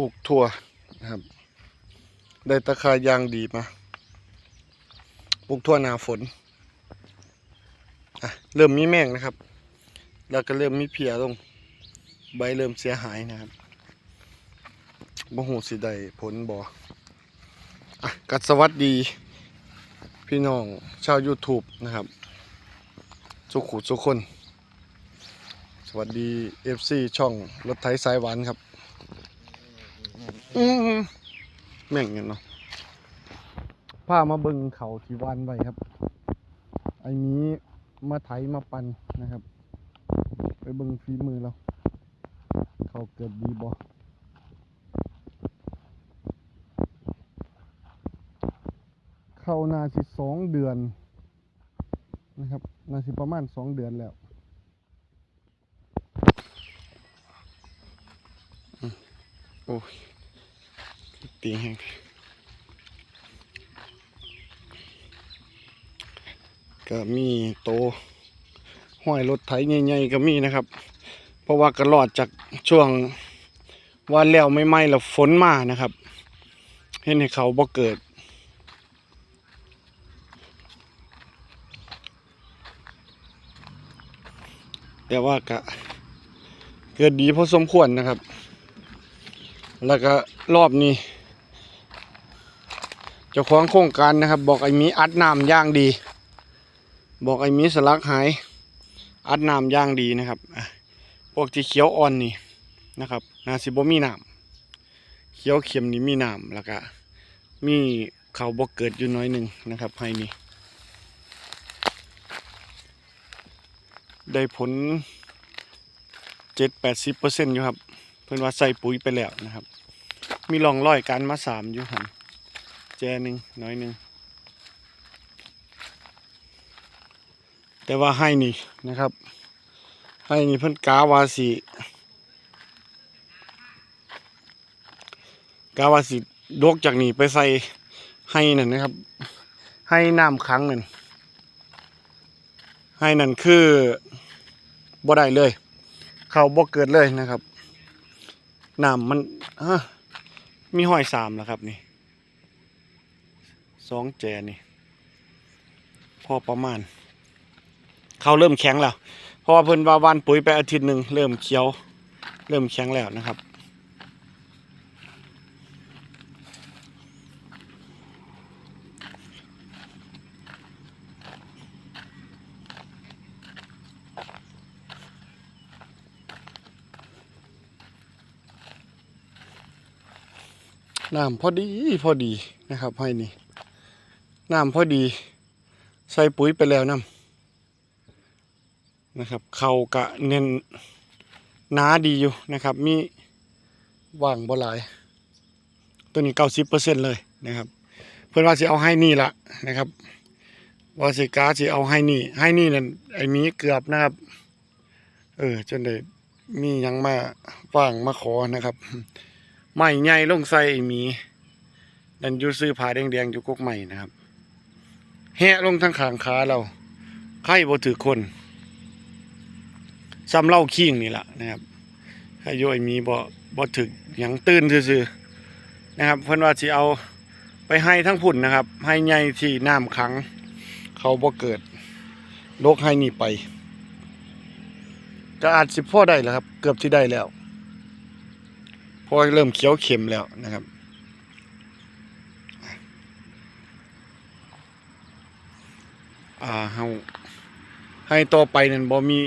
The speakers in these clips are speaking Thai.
ลูกถั่วนะครับ ได้ตะคายางดีมาปลูกถั่วหนาฝนอะเริ่มมีแมงนะครับ แล้วก็เริ่มมีเพียลง ใบเริ่มเสียหายนะครับบ่หูสิได้ผลบ่อะกัดสวัสดี พี่น้องชาว YouTube นะครับ สุขุสุกคน สวัสดี FC ช่องรถไถสายหวานครับ อืมแม่งกันเนาะพามาเบิ่งเขาที่วานไว้ครับ ไอ้นี้มาไถมาปันนะครับ ไปเบิ่งฝีมือเราเขาเกิดดีบ่เข้านาสิสองเดือนนะครับนาสิประมาณสองเดือนแล้วอืมโอ้ย ตีแห้งก็มีโตห้อยรถไถใหญ่ๆก็มีนะครับ เพราะว่ากระลอดจากช่วงวันแล้วไม่ไหม้แล้วฝนมานะครับเห็นให้เขาบ่เกิด แต่ว่าก็เกิดดีพอสมควรนะครับ แล้วก็รอบนี้ เจ้าของโครงการนะครับ บอกไอ้มีอัดน้ำย่างดี บอกไอ้มีสลักหาย อัดน้ำย่างดีนะครับพวกที่เขียวอ่อนนี่นะครับนาสิบมีน้ำเขียวเข็มนี่มีน้ำแล้วก็มีเขาบ่เกิดอยู่น้อยหนึ่งนะครับให้นี่ได้ผลเจ็ดแปดสิบเปอร์เซ็นต์อยู่ครับ เพื่อนว่าใส่ปุ๋ยไปแล้วนะครับ มีรองรอยการมาสามอยู่หัน แจหนึ่งน้อยหนึ่งแต่ว่าให้นี่นะครับ ให้นี่เพิ่นกาวาสีกาวาสีดกจากนี่ไปใส่ให้นั่นนะครับ ให้น้ำขังนั่นให้นั่นคือบ่ได้เลย เขาบ่เกิดเลยนะครับน้ำมันมีห้อยสามแล้วครับนี่ สองแจนี่ พอประมาณ เขาเริ่มแข็งแล้ว เพราะว่าเพิ่นว่าวันปุ๋ยไปอาทิตย์หนึ่งเริ่มเขียว เริ่มแข็งแล้วนะครับน้ำพอดีพอดีนะครับให้นี่ น้ำพอดี ใส่ปุ๋ยไปแล้วน้ำนะครับเขากะเน้นหนาดีอยู่นะครับ มีว่างบ่หลาย ตัวนี้เก้าสิบเปอร์เซ็นเลยนะครับ เพื่อนว่าสิเอาให้นี่ละนะครับว่าสิกาสิเอาให้นี่ ให้นี่นั่นไอ้หมีเกือบนะครับ เออจนได้มียังมาว่างมาขอนะครับไม้ใหญ่ลงใส่ไอ้หมีดันอยู่ซื้อผ้าแดงๆอยู่กกใหม่นะครับ แหะลงทั้งขางขาเราไข่บ่ถือคนซ้ำเล่าขี้งนี่แหละนะครับถ้าโยไอ้หมีบ่บ่ถึกหยังตื่นซื่อๆนะครับเพิ่นว่าสิเอาไปให้ทั้งพุ่นนะครับ ให้ใหญ่ที่น้ำขัง เขาบ่เกิดโรคให้นี่ไปก็อาจสิพ่อได้แล้วครับ เกือบที่ได้แล้วพราะว่าเริ่มเขียวเข็มแล้วนะครับ อ่าเฮาให้ต่อไปนั่นบ่มี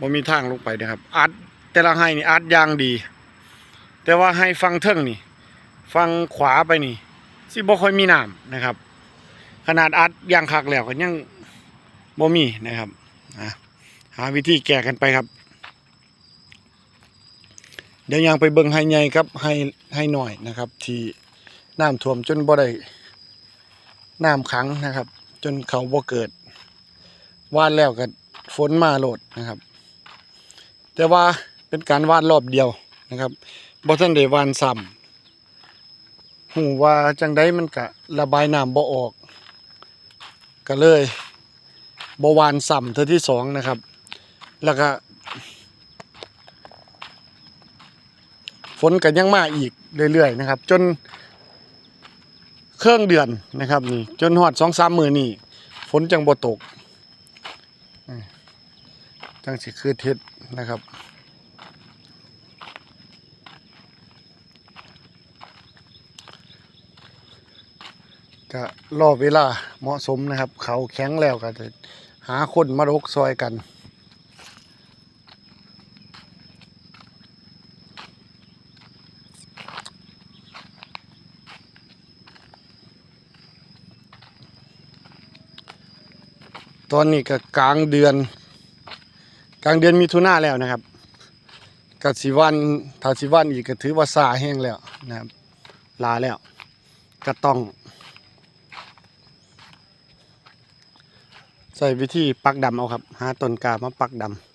บ่มีทางลงไปนะครับอัดแต่ละให้นี่อัดยางดี แต่ว่าให้ฟังเทิงนี่ ฟังขวาไปนี่สิบ่ค่อยมีน้ำนะครับ ขนาดอัดยางคักแล้วก็ยังบ่มีนะครับอะหาวิธีแก้กันไปครับ เดี๋ยวยังไปเบิ่งให้ใหญ่ครับให้ให้หน่อยนะครับ ที่น้ำท่วมจนบ่ได้น้ำขังนะครับ จนเขาบ่เกิดวาดแล้วก็ฝนมาโหลดนะครับ แต่ว่าเป็นการวาดรอบเดียวนะครับบ่ทันได้วานซ้ำหูว่าจังไดมันก็ระบายน้ำบ่ออก ก็เลยบ่วานซ้ำเทื่อที่สองนะครับ แล้วก็ฝนก็ยังมาอีกเรื่อยๆนะครับ จน เครื่องเดือนนะครับนี่จนหอดสองสามมือนี่ฝนจังบ่ตกจังสิคือเท็ดนะครับก็รอเวลาเหมาะสมนะครับ เขาแข็งแล้วก็จะหาคนมารกซอยกัน ตอนนี้ก็กลางเดือน กลางเดือนมิถุนาแล้วนะครับกสิวันถ้าสิวันอีกก็ถือว่าซาแห้งแล้วนะครับลาแล้วก็ต้องใส่วิธีปักดำเอาครับ หาต้นกามาปักดำ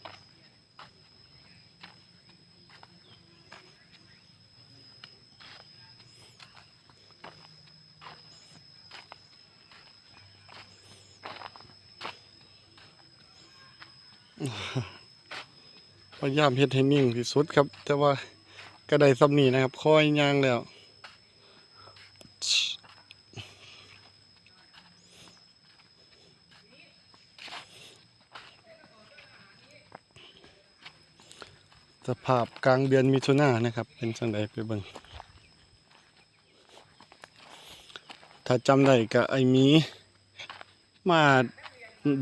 ยายามเฮ็ดให้นิ่งที่สุดครับ แต่ว่าก็ได้สำนีนะครับคอยย่างแล้วสภาพกลางเดือนมิถุนายนนะครับ เป็นจังไดไปเบิ่งถ้าจำได้ก็ไอหมีมา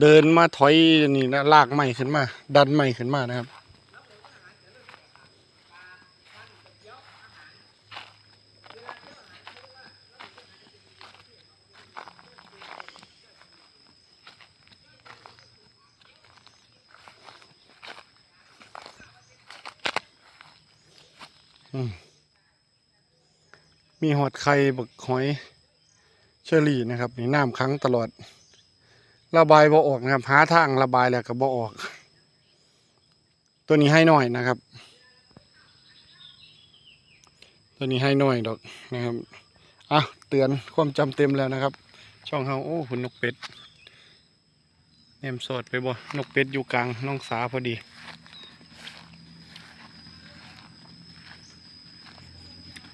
เดินมาถอยนี่นะลากไม้ขึ้นมา ดันไม้ขึ้นมานะครับ มีหอดไข่บักหอยเชอรี่นะครับนี่น้ำค้างตลอด ระบายบ่ออกนะครับ หาทางระบายแล้วก็บ่ออก ตัวนี้ให้หน่อยนะครับ ตัวนี้ให้หน่อยดอกนะครับอะเตือนความจำเต็มแล้วนะครับ ช่องเฮาโอ้คุณนกเป็ดเนมสดไปบ่นกเป็ดอยู่กลางน้องสาพอดี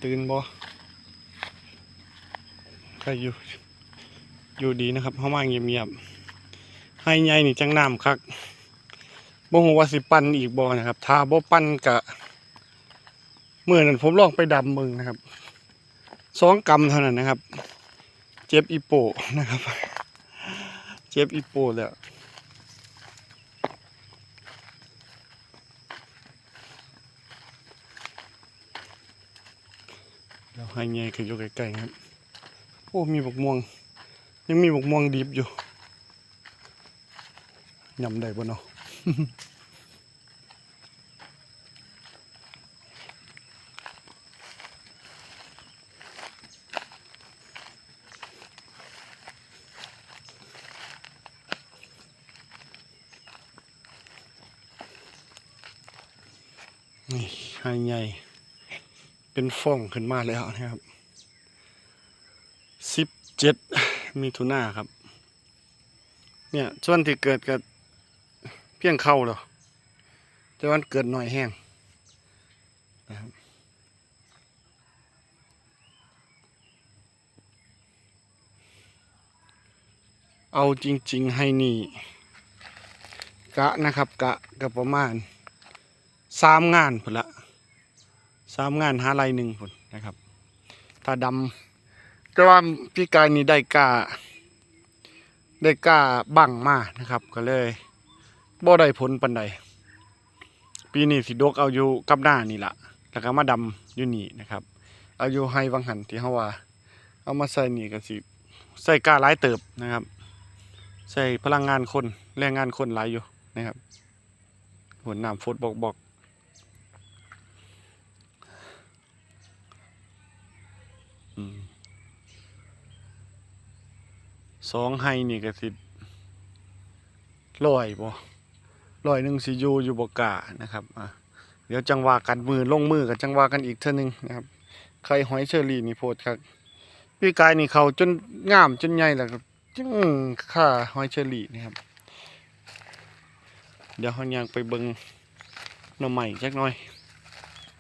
ตื่นบ่ ใครอยู่ อยู่ดีนะครับเข้ามาเงียบๆให้ใหญ่นี่จังน้ำคักบ่ฮู้ว่าสิปั้นอีกบ่นะครับถ้าบ่ปั้นกะเมื่อนั้นผมลองไปดำมึงนะครับสองกำเท่านั้นนะครับ เจ็บอีโปนะครับ เจ็บอีโปแล้วเดี๋ยวให้ใหญ่คืออยู่ใกล้ๆครับ โอ้มีบกม่วง ยังมีบกม่วงดิบอยู่ยำได้บ่เนาะนี่ให้ใหญ่ เป็นฟ่องขึ้นมาแล้วนะครับ สิบเจ็ดมีทุนาครับ เนี่ยส่วนที่เกิดกับเพียงเข้าหรอแต่วันเกิดหน่อยแห้งนะครับเอาจริง ๆ ให้นี่ กะนะครับ กะกับประมาณสามงานผลละสามงานหาไรหนึ่งผลนะครับ ถ้าดำ แต่ว่าพี่กายนี่ได้กล้าได้กล้าบังมานะครับ ก็เลยบ่ได้ผลปันใดปีนี้สิดกเอาอยู่กับหน้านี่ละแล้วก็มาดำอยู่นี่นะครับเอาอยู่ให้วังหันที่เฮาว่า เอามาใส่นี่ก็สิใส่กล้าหลายเติบนะครับ ใส่พลังงานคนแรงงานคนหลายอยู่นะครับหัวน้ำฟดบอกบอก สองไฮนี่ก็สิลอยบ่ลอยหนึ่งสิยูอยู่บกานะครับอะเดี๋ยวจังวากันมือลงมือกันจังวากันอีกเท่านึงนะครับไข่หอยเชอรี่นี่โพดครับพี่กายนี่เขาจนงามจนใหญ่แล้วจังค่าหอยเชอรี่นี่ครับ เดี๋ยวเขายางไปเบิงหน่อใหม่จักหน่อย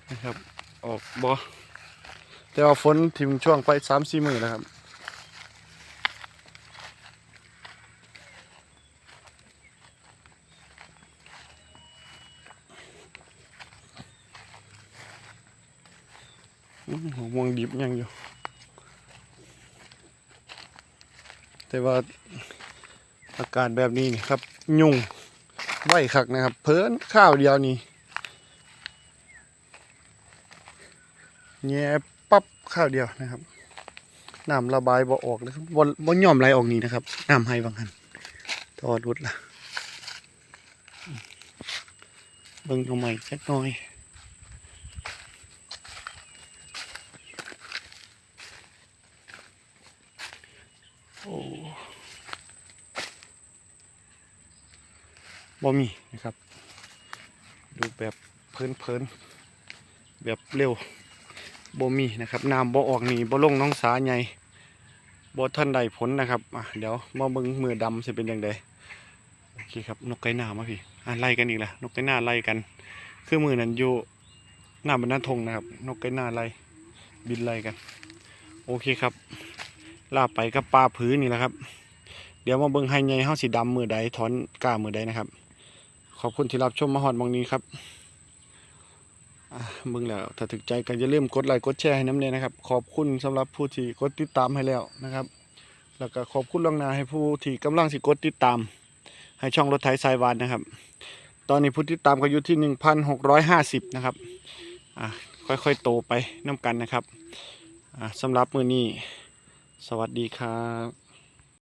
นะครับ ออกบ่แต่ว่าฝนทิมช่วงไปสามสี่มือนะครับ อื้อหัวม่วงดิบ ยังอยู่ แต่ว่าอากาศแบบนี้นี่ครับ ยุ่งไหวคักนะครับ เพิ่นข้าวเดียวนี่แง่ปั๊บข้าวเดียวนะครับน้ำระบายบ่ออกเลยครับบ่บ่ยอมไหลออกนี่นะครับน้ำให้บางหันทอดรุดละเบิ่งเอาใหม่จักน่อย โอ้ บ่มีนะครับ ดูแบบเพลินเพลินแบบเร็วบ่มีนะครับน้ำบ่ออกนี่บ่ลงน้องสาใหญ่บ่ท่านใดผลนะครับอะเดี๋ยวมาเบิ่งมือดำจะเป็นยังไงโอเคครับนกไก่หน้ามาพี่อะไล่กันอีกล้วนกไก่หน้าไล่กัน คือมือนั้นอยู่หน้าบรรณาทงนะครับ นกไก่หน้าไล่บินไล่กัน โอเคครับลาไปกับปลาผือนี่แหละครับ เดี๋ยวมาเบิ่งให้ใหญ่เฮาสิดำมือใดถอนกล้ามือใดนะครับ ขอบคุณที่รับชมมาฮอดบางนี้ครับอะเบิ่งแล้วถ้าถึกใจก็อย่าลืมกดไลค์กดแชร์ให้น้ำเนยนะครับ ขอบคุณสำหรับผู้ที่กดติดตามให้แล้วนะครับ แล้วก็ขอบคุณล่วงหน้าให้ผู้ที่กำลังสิกดติดตาม ให้ช่องรถไถสายวานนะครับ ตอนนี้ผู้ติดตามก็อยู่ที่1,650นะครับอะค่อยๆโตไปน้ำกันนะครับอะสำหรับมือนี้ สวัสดีครับ